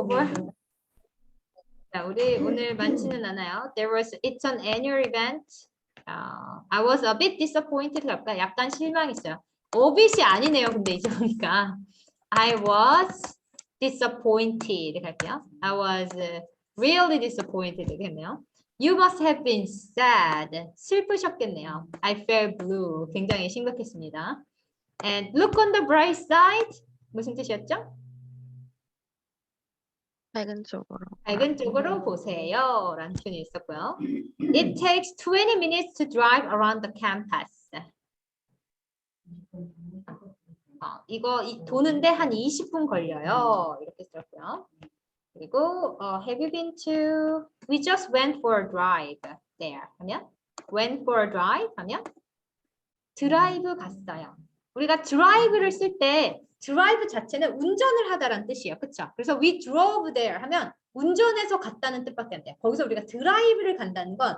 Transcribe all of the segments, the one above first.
over. 자, 우리 오늘 많지는 않아요. There was it's an annual event. 어, I was a bit disappointed 갈까? 약간 실망했어요. a bit이 아니네요. 근데 이제 보니까 I was disappointed 갈게요. I was uh, really disappointed 되겠네요. You must have been sad. 슬프셨겠네요. I felt blue. 굉장히 심각했습니다. And look on the bright side. 무슨 뜻이었죠? 밝은 쪽으로. 밝은 쪽으로 보세요. 라는 표현이 있었고요. It takes 20 minutes to drive around the campus. 어, 이거 이, 도는데 한 20분 걸려요. 이렇게 썼고요. 그리고 어, Have you been to? We just went for a drive there. 하면 went for a drive 하면 드라이브 갔어요. 우리가 드라이브를 쓸때 드라이브 자체는 운전을 하다라는 뜻이에요. 그렇죠? 그래서 we drove there 하면 운전해서 갔다는 뜻밖에 안 돼요. 거기서 우리가 드라이브를 간다는 건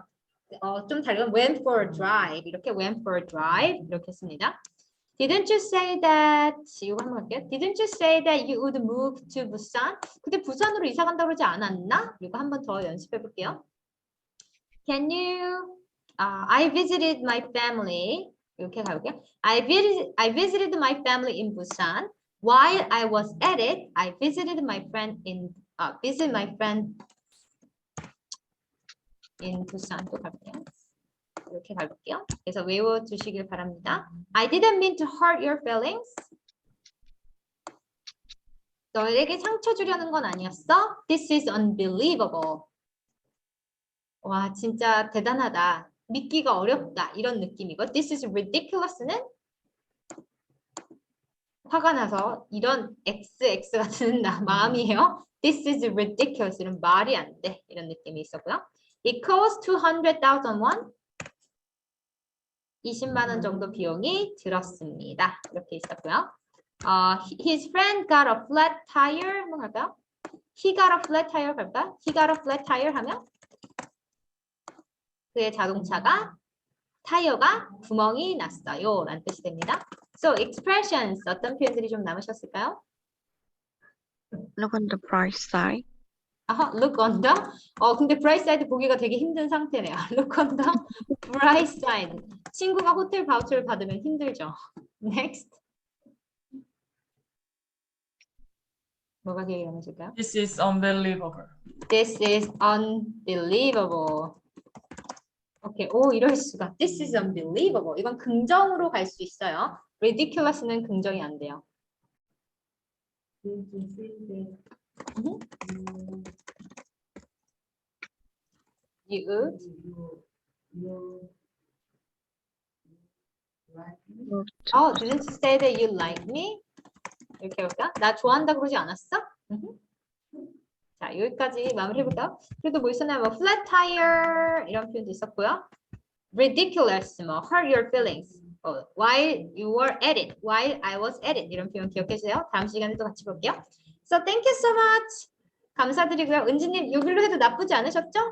어, 좀 다르건 went for a drive 이렇게 went for a drive 이렇게 했습니다. Didn't you say that 이거 한번 할게요. Didn't you say that you would move to Busan? 그때 부산으로 이사 간다고 그러지 않았나? 이거 한번 더 연습해 볼게요. Can you uh, I visited my family 이렇게 가볼게요. I visited I visited my family in Busan. While I was at it, I visited my friend in uh, visit my friend in Busan 또 갈게요. 이렇게 가볼게요. 그래서 외워 두시길 바랍니다. I didn't mean to hurt your feelings. 너에게 상처 주려는 건 아니었어. This is unbelievable. 와, 진짜 대단하다. 믿기가 어렵다. 이런 느낌이고. This is ridiculous는 화가 나서 이런 XX가 드는 나, 마음이에요. This is ridiculous는 말이 안 돼. 이런 느낌이 있었고요. It costs 200,000 won. 20만 원 정도 비용이 들었습니다. 이렇게 있었고요. 어, his friend got a flat tire. 한번 갈까요? He got a flat tire 갈까요? He got a flat tire 하면 그의 자동차가 타이어가 구멍이 났어요. 라는 뜻이 됩니다. So expressions 어떤 표현들이 좀 남으셨을까요? Look on the bright side. 아하, look on the. 어, 근데 bright side 보기가 되게 힘든 상태네요. Look on the bright side. 친구가 호텔 바우처를 받으면 힘들죠. Next. 뭐가 기억이 남으실까요? This is unbelievable. This is unbelievable. 오케이, 오 이럴 수가. This is unbelievable. 이건 긍정으로 갈 수 있어요. ridiculous는 긍정이 안 돼요. Mhm. To Oh, didn't you say that you like me? 이렇게 해볼까? 나 좋아한다 그러지 않았어? 자, 여기까지 마무리해볼까요? 그래도 뭐 있었나요? 뭐 flat tire 이런 표현도 있었고요. ridiculous, 뭐 hurt your feelings. 어, while you were at it, while I was at it 이런 표현 기억해 주세요. 다음 시간에 또 같이 볼게요. So thank you so much. 감사드리고요. 은지님 여기로 해도 나쁘지 않으셨죠?